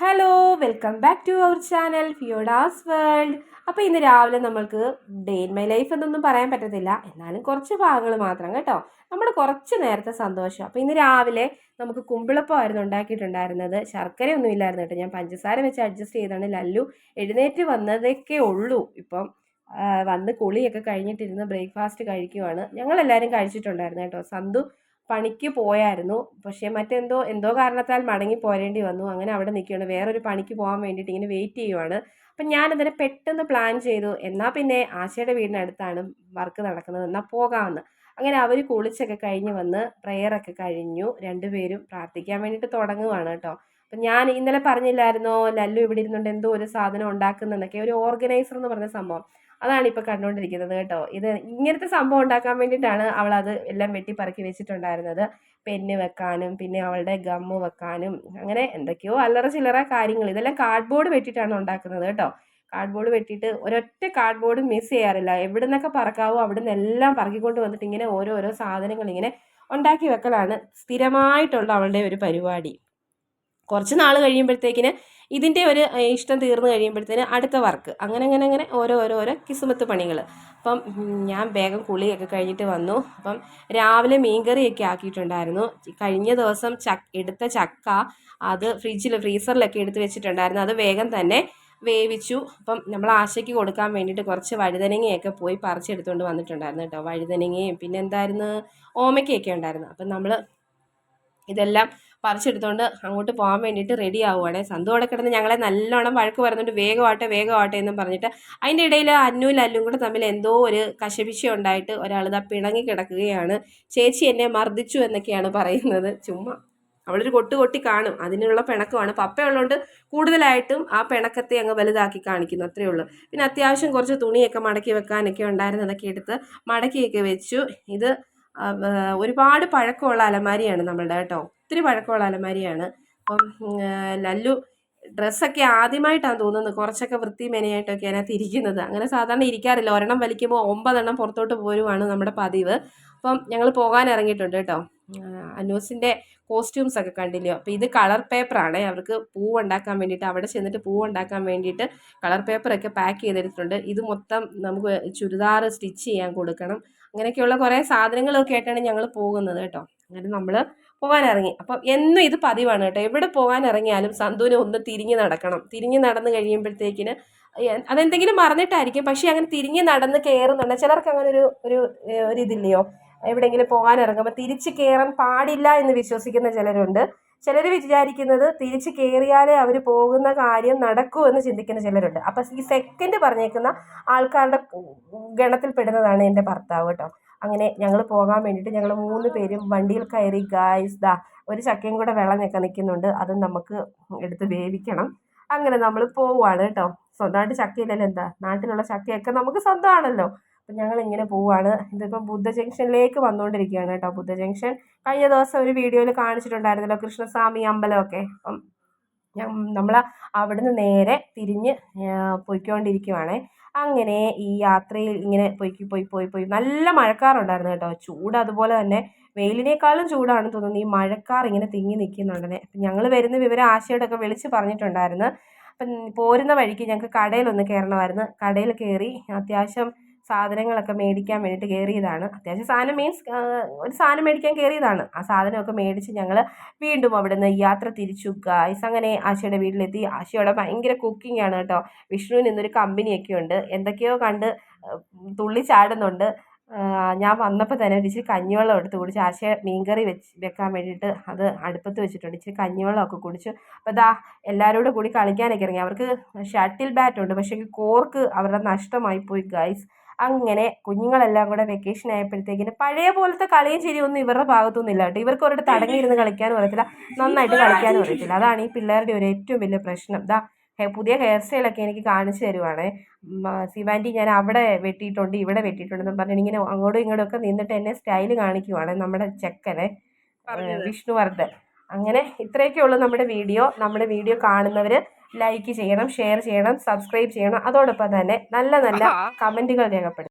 Hello welcome back to our channel ഫിയോഡാസ് world അപ്പോൾ ഇന്ന് രാവിലെ നമ്മൾക്ക് ഡേ ഇൻ മൈ ലൈഫ് എന്നൊന്നും പറയാൻ പറ്റത്തില്ല. എന്നാലും കുറച്ച് ഭാഗങ്ങൾ മാത്രം കേട്ടോ. നമ്മൾ കുറച്ച് നേരത്തെ സന്തോഷം. അപ്പോൾ ഇന്ന് രാവിലെ നമുക്ക് കുമ്പിളപ്പമായിരുന്നു ഉണ്ടാക്കിയിട്ടുണ്ടായിരുന്നത്. ശർക്കരയൊന്നും ഇല്ലായിരുന്നു കേട്ടോ. ഞാൻ പഞ്ചസാര വെച്ച് അഡ്ജസ്റ്റ് ചെയ്താണ് ലല്ലു എഴുന്നേറ്റ് വന്നതൊക്കെ ഉള്ളൂ. ഇപ്പം വന്ന് കുളിയൊക്കെ കഴിഞ്ഞിട്ടിരുന്ന് ബ്രേക്ക്ഫാസ്റ്റ് കഴിക്കുവാണ്. ഞങ്ങളെല്ലാവരും കഴിച്ചിട്ടുണ്ടായിരുന്നു കേട്ടോ. സന്തു പണിക്ക് പോയായിരുന്നു. പക്ഷേ മറ്റെന്തോ എന്തോ കാരണത്താൽ മടങ്ങി പോരേണ്ടി വന്നു. അങ്ങനെ അവിടെ നിൽക്കുകയാണ്. വേറൊരു പണിക്ക് പോകാൻ വേണ്ടിയിട്ട് ഇങ്ങനെ വെയിറ്റ് ചെയ്യുവാണ്. അപ്പം അതിനെ പെട്ടെന്ന് പ്ലാൻ ചെയ്തു. എന്നാൽ പിന്നെ ആശയുടെ വീടിനടുത്താണ് വർക്ക് നടക്കുന്നത്. എന്നാൽ പോകാമെന്ന്. അങ്ങനെ അവർ കുളിച്ചൊക്കെ കഴിഞ്ഞ് വന്ന് പ്രെയറൊക്കെ കഴിഞ്ഞു. രണ്ടുപേരും പ്രാർത്ഥിക്കാൻ വേണ്ടിയിട്ട് തുടങ്ങുവാണ് കേട്ടോ. അപ്പം ഞാൻ ഇന്നലെ പറഞ്ഞില്ലായിരുന്നോ ലല്ലു ഇവിടെ ഇരുന്നുകൊണ്ട് എന്തോ ഒരു സാധനം ഉണ്ടാക്കുന്നതെന്നൊക്കെ ഒരു ഓർഗനൈസർ എന്ന് പറഞ്ഞ സംഭവം. അതാണ് ഇപ്പോൾ കണ്ടുകൊണ്ടിരിക്കുന്നത് കേട്ടോ. ഇത് ഇങ്ങനത്തെ സംഭവം ഉണ്ടാക്കാൻ വേണ്ടിയിട്ടാണ് അവൾ അത് എല്ലാം വെട്ടിപ്പറക്കി വെച്ചിട്ടുണ്ടായിരുന്നത്. പെന്ന് വെക്കാനും പിന്നെ അവളുടെ ഗമ്മ് വെക്കാനും അങ്ങനെ എന്തൊക്കെയോ അല്ലറ ചില്ലറ കാര്യങ്ങൾ. ഇതെല്ലാം കാർഡ്ബോർഡ് വെട്ടിയിട്ടാണ് ഉണ്ടാക്കുന്നത് കേട്ടോ. കാർഡ്ബോർഡ് വെട്ടിയിട്ട് ഒരൊറ്റ കാർഡ്ബോർഡ് മിസ് ചെയ്യാറില്ല. എവിടെ നിന്നൊക്കെ പറക്കാവോ അവിടെ നിന്നെല്ലാം പറക്കിക്കൊണ്ട് വന്നിട്ട് ഇങ്ങനെ ഓരോരോ സാധനങ്ങൾ ഇങ്ങനെ ഉണ്ടാക്കി വെക്കലാണ് സ്ഥിരമായിട്ടുള്ള അവളുടെ ഒരു പരിപാടി. കുറച്ച് നാൾ കഴിയുമ്പോഴത്തേക്കിന് ഇതിന്റെ ഒരു ഇഷ്ടം തീർന്നു കഴിയുമ്പോഴത്തേന് അടുത്ത വർക്ക്. അങ്ങനെ അങ്ങനെ അങ്ങനെ ഓരോ ഓരോ ഓരോ കിസുമത്ത് പണികൾ അപ്പം ഞാൻ വേഗം കുളിയൊക്കെ കഴിഞ്ഞിട്ട് വന്നു. അപ്പം രാവിലെ മീൻകറിയൊക്കെ ആക്കിയിട്ടുണ്ടായിരുന്നു. കഴിഞ്ഞ ദിവസം ചക്ക എടുത്ത ചക്ക അത് ഫ്രിഡ്ജിൽ ഫ്രീസറിലൊക്കെ എടുത്ത് വെച്ചിട്ടുണ്ടായിരുന്നു. അത് വേഗം തന്നെ വേവിച്ചു. അപ്പം നമ്മൾ ആശയ്ക്ക് കൊടുക്കാൻ വേണ്ടിയിട്ട് കുറച്ച് വഴുതനങ്ങയൊക്കെ പോയി പറിച്ചെടുത്തുകൊണ്ട് വന്നിട്ടുണ്ടായിരുന്നു കേട്ടോ. വഴുതനങ്ങയും പിന്നെ എന്തായിരുന്നു? ഓമയ്ക്കയൊക്കെ ഉണ്ടായിരുന്നു. അപ്പം നമ്മൾ ഇതെല്ലാം പറിച്ചെടുത്തുകൊണ്ട് അങ്ങോട്ട് പോകാൻ വേണ്ടിയിട്ട് റെഡി ആവുകയാണെ സന്തു അവിടെ കിടന്ന് ഞങ്ങളെ നല്ലോണം വഴക്ക് പറഞ്ഞുകൊണ്ട് വേഗമാട്ടെ വേഗമാട്ടെ എന്നും പറഞ്ഞിട്ട് അതിന്റെ ഇടയിൽ അന്നും ലല്ലും കൂടെ തമ്മിൽ എന്തോ ഒരു കശപിശ ഉണ്ടായിട്ട് ഒരാൾ ഇതാ പിണങ്ങി കിടക്കുകയാണ്. ചേച്ചി എന്നെ മർദ്ദിച്ചു എന്നൊക്കെയാണ് പറയുന്നത്. ചുമ്മാ. അവളൊരു കൊട്ട് കൊട്ടി കാണും. അതിനുള്ള പിണക്കമാണ്. പപ്പയുള്ളതുകൊണ്ട് കൂടുതലായിട്ടും ആ പിണക്കത്തെ അങ്ങ് വലുതാക്കി കാണിക്കുന്നു. അത്രയേ ഉള്ളൂ. പിന്നെ അത്യാവശ്യം കുറച്ച് തുണിയൊക്കെ മടക്കി വെക്കാനൊക്കെ ഉണ്ടായിരുന്നതൊക്കെ എടുത്ത് മടക്കിയൊക്കെ വെച്ചു. ഇത് ഒരുപാട് പഴക്കമുള്ള അലമാരിയാണ് നമ്മളുടെ കേട്ടോ. ഒത്തിരി പഴക്കമുള്ള അലമാരിയാണ്. അപ്പം ലല്ലു ഡ്രസ്സൊക്കെ ആദ്യമായിട്ടാണ് തോന്നുന്നത്. കുറച്ചൊക്കെ വൃത്തി മെനയായിട്ടൊക്കെ അതിനകത്ത് ഇരിക്കുന്നത്. അങ്ങനെ സാധാരണ ഇരിക്കാറില്ല. ഒരെണ്ണം വലിക്കുമ്പോൾ ഒമ്പതെണ്ണം പുറത്തോട്ട് പോരുവാണ് നമ്മുടെ പതിവ്. അപ്പം ഞങ്ങൾ പോകാൻ ഇറങ്ങിയിട്ടുണ്ട് കേട്ടോ. അനൂസിന്റെ കോസ്റ്റ്യൂംസ് ഒക്കെ കണ്ടില്ലയോ അപ്പോൾ ഇത് കളർ പേപ്പറാണ് അവർക്ക് പൂവ് ഉണ്ടാക്കാൻ വേണ്ടിയിട്ട് അവിടെ ചെന്നിട്ട് പൂവ് ഉണ്ടാക്കാൻ വേണ്ടിയിട്ട് കളർ പേപ്പറൊക്കെ പാക്ക് ചെയ്തെടുത്തിട്ടുണ്ട്. ഇത് മൊത്തം നമുക്ക് ചുരിദാർ സ്റ്റിച്ച് ചെയ്യാൻ കൊടുക്കണം. അങ്ങനെയൊക്കെയുള്ള കുറേ സാധനങ്ങളൊക്കെ ആയിട്ടാണ് ഞങ്ങൾ പോകുന്നത് കേട്ടോ. അങ്ങനെ നമ്മൾ പോകാൻ ഇറങ്ങി അപ്പം എന്നും ഇത് പതിവാണ് കേട്ടോ. എവിടെ പോകാൻ ഇറങ്ങിയാലും ഒന്ന് തിരിഞ്ഞ് നടക്കണം. തിരിഞ്ഞ് നടന്ന് കഴിയുമ്പോഴത്തേക്കിന് അതെന്തെങ്കിലും മറന്നിട്ടായിരിക്കും. പക്ഷേ അങ്ങനെ തിരിഞ്ഞ് നടന്ന് കയറുന്നുണ്ട്. ചിലർക്ക് അങ്ങനെ ഒരു ഒരു ഇതില്ലയോ എവിടെയെങ്കിലും പോകാൻ ഇറങ്ങുമ്പോൾ തിരിച്ച് കയറാൻ പാടില്ല എന്ന് വിശ്വസിക്കുന്ന ചിലരുണ്ട്. ചിലർ വിചാരിക്കുന്നത് തിരിച്ച് കയറിയാലേ അവർ പോകുന്ന കാര്യം നടക്കൂ എന്ന് ചിന്തിക്കുന്ന ചിലരുണ്ട്. അപ്പൊ ഈ സെക്കൻഡ് പറഞ്ഞേക്കുന്ന ആൾക്കാരുടെ ഗണത്തിൽപ്പെടുന്നതാണ് എന്റെ ഭർത്താവ് കേട്ടോ അങ്ങനെ ഞങ്ങൾ പോകാൻ വേണ്ടിയിട്ട് ഞങ്ങൾ മൂന്ന് പേരും വണ്ടിയിൽ കയറി ഗായ്സ് ദാ ഒരു ചക്കയും കൂടെ വെള്ളം വിളഞ്ഞൊക്കെ നിൽക്കുന്നുണ്ട് അത് നമുക്ക് എടുത്ത് വേവിക്കണം. അങ്ങനെ നമ്മൾ പോവുകയാണ് കേട്ടോ സ്വന്തമായിട്ട് ചക്കയില്ലല്ലോ എന്താ? നാട്ടിലുള്ള ചക്കയൊക്കെ നമുക്ക് സ്വന്തമാണല്ലോ. അപ്പം ഞങ്ങൾ ഇങ്ങനെ പോവുകയാണ് ഇതിപ്പം ബുദ്ധ ജംഗ്ഷനിലേക്ക് വന്നുകൊണ്ടിരിക്കുകയാണ് കേട്ടോ. ബുദ്ധ ജംഗ്ഷൻ കഴിഞ്ഞ ദിവസം ഒരു വീഡിയോയിൽ കാണിച്ചിട്ടുണ്ടായിരുന്നല്ലോ കൃഷ്ണസ്വാമി അമ്പലമൊക്കെ. അപ്പം നമ്മൾ അവിടുന്ന് നേരെ തിരിഞ്ഞ് പോയിക്കൊണ്ടിരിക്കുവാണ്. അങ്ങനെ ഈ യാത്രയിൽ ഇങ്ങനെ പോയി പോയി പോയി പോയി. നല്ല മഴക്കാറുണ്ടായിരുന്നു കേട്ടോ. ചൂട് അതുപോലെ തന്നെ വെയിലിനേക്കാളും ചൂടാണെന്ന് തോന്നുന്നു. ഈ മഴക്കാർ ഇങ്ങനെ തിങ്ങി നിൽക്കുന്നുണ്ടെന്നെ ഞങ്ങൾ വരുന്ന വിവരം ആശയോടൊക്കെ വിളിച്ച് പറഞ്ഞിട്ടുണ്ടായിരുന്നു. അപ്പം പോരുന്ന വഴിക്ക് ഞങ്ങൾക്ക് കടയിലൊന്ന് കയറണമായിരുന്നു കടയിൽ കയറി അത്യാവശ്യം സാധനങ്ങളൊക്കെ മേടിക്കാൻ വേണ്ടിയിട്ട് കയറിയതാണ്. അത്യാവശ്യം സാധനം മീൻസ് ഒരു സാധനം മേടിക്കാൻ കയറിയതാണ്. ആ സാധനമൊക്കെ മേടിച്ച് ഞങ്ങൾ വീണ്ടും അവിടെ അവിടുന്ന് യാത്ര തിരിച്ചു. ഗായ്സ് അങ്ങനെ ആശയുടെ വീട്ടിലെത്തി. ആശയോടെ ഭയങ്കര കുക്കിംഗ് ആണ് കേട്ടോ. വിഷ്ണുവിന് ഇന്നൊരു കമ്പനിയൊക്കെ ഉണ്ട്. എന്തൊക്കെയോ കണ്ട് തുള്ളി ചാടുന്നുണ്ട്. ഞാൻ വന്നപ്പോൾ തന്നെ ഇച്ചിരി കഞ്ഞിവെള്ളം എടുത്ത് കുടിച്ച് ആശയ മീൻകറി വെച്ച് വെക്കാൻ വേണ്ടിയിട്ട് അത് അടുപ്പത്ത് വെച്ചിട്ടുണ്ട്. ഇച്ചിരി കഞ്ഞിവെള്ളമൊക്കെ കുടിച്ചു. അപ്പോൾ ദാ എല്ലാവരോടും കൂടി കളിക്കാനൊക്കെ ഇറങ്ങി. അവർക്ക് ഷട്ടിൽ ബാറ്റ് ഉണ്ട്. പക്ഷേ കോർക്ക് അവരുടെ നഷ്ടമായി പോയി ഗൈസ് അങ്ങനെ കുഞ്ഞുങ്ങളെല്ലാം കൂടെ വെക്കേഷൻ ആയപ്പോഴത്തേക്കിന് പഴയ പോലത്തെ കളിയും ചിരിയൊന്നും ഇവരുടെ ഭാഗത്തൊന്നും ഇല്ല കേട്ടോ. ഇവർക്ക് ഒരിടത്ത് അടങ്ങിയിരുന്ന് കളിക്കാനും അറിയത്തില്ല. നന്നായിട്ട് കളിക്കാനും അറിയത്തില്ല. അതാണ് ഈ പിള്ളേരുടെ ഒരു ഏറ്റവും വലിയ പ്രശ്നം. ദാ പുതിയ ഹെയർ സ്റ്റൈലൊക്കെ എനിക്ക് കാണിച്ചു തരുവാണ്. സിവാന്റി ഞാൻ അവിടെ വെട്ടിയിട്ടുണ്ട് ഇവിടെ വെട്ടിയിട്ടുണ്ട് എന്ന് പറഞ്ഞിട്ട് ഇങ്ങനെ അങ്ങോട്ടും ഇങ്ങോട്ടും ഒക്കെ നിന്നിട്ട് എന്നെ സ്റ്റൈൽ കാണിക്കുവാണ് നമ്മുടെ ചെക്കനെ വിഷ്ണുവർദ്ധൻ. അങ്ങനെ ഇത്രയൊക്കെ ഉള്ളൂ നമ്മുടെ വീഡിയോ. നമ്മുടെ വീഡിയോ കാണുന്നവർ ലൈക്ക് ചെയ്യണം ഷെയർ ചെയ്യണം സബ്സ്ക്രൈബ് ചെയ്യണം. അതോടൊപ്പം തന്നെ നല്ല നല്ല കമന്റുകൾ രേഖപ്പെടുത്തും.